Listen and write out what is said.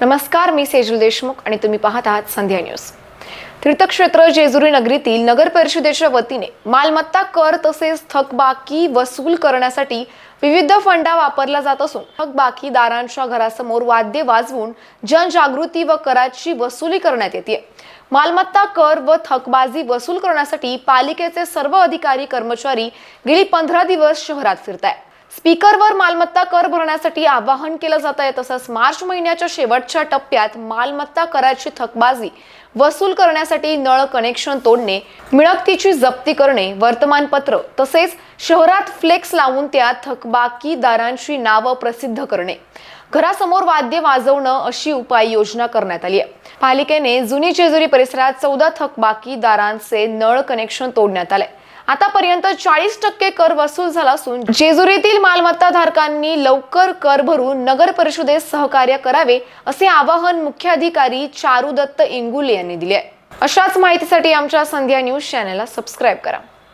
नमस्कार मी सेजल देशमुख आणि तुम्ही पाहत आहात संध्या न्यूज. तीर्थक्षेत्र जेजुरी नगरीतील नगर परिषदेच्या वतीने मालमत्ता कर तसेच थकबाकी वसूल करण्यासाठी विविध फंडा वापरला जात असून थकबाकीदारांच्या घरासमोर वाद्य वाजवून जनजागृती व कराची वसुली करण्यात येते. मालमत्ता कर व थकबाजी वसूल करण्यासाठी पालिकेचे सर्व अधिकारी कर्मचारी गेली पंधरा दिवस शहरात फिरत आहे स्पीकरवर मालमत्ता कर भरण्यासाठी आवाहन केलं जात आहे. तसंच मार्च महिन्याच्या शेवटच्या टप्प्यात मालमत्ता कराची थकबाजी वसूल करण्यासाठी नळ कनेक्शन तोडणे मिळकतीची जप्ती करणे वर्तमानपत्र तसेच शहरात फ्लेक्स लावून त्या थकबाकीदारांची नावं प्रसिद्ध करणे. घरासमोर वाद्य वाजवणं अशी उपाययोजना करण्यात आली आहे. पालिकेने जुनी जेजुरी परिसरात चौदा थकबाकीदारांचे नळ कनेक्शन तोडण्यात आले आतापर्यंत चाळीस टक्के कर वसूल झाला असून जेजुरीतील मालमत्ता धारकांनी लवकर कर भरून नगर परिषदेस सहकार्य करावे असे आवाहन मुख्याधिकारी चारू दत्त इंगुले यांनी दिले आहे. अशाच माहितीसाठी आमच्या संध्या न्यूज चॅनलला सबस्क्राईब करा.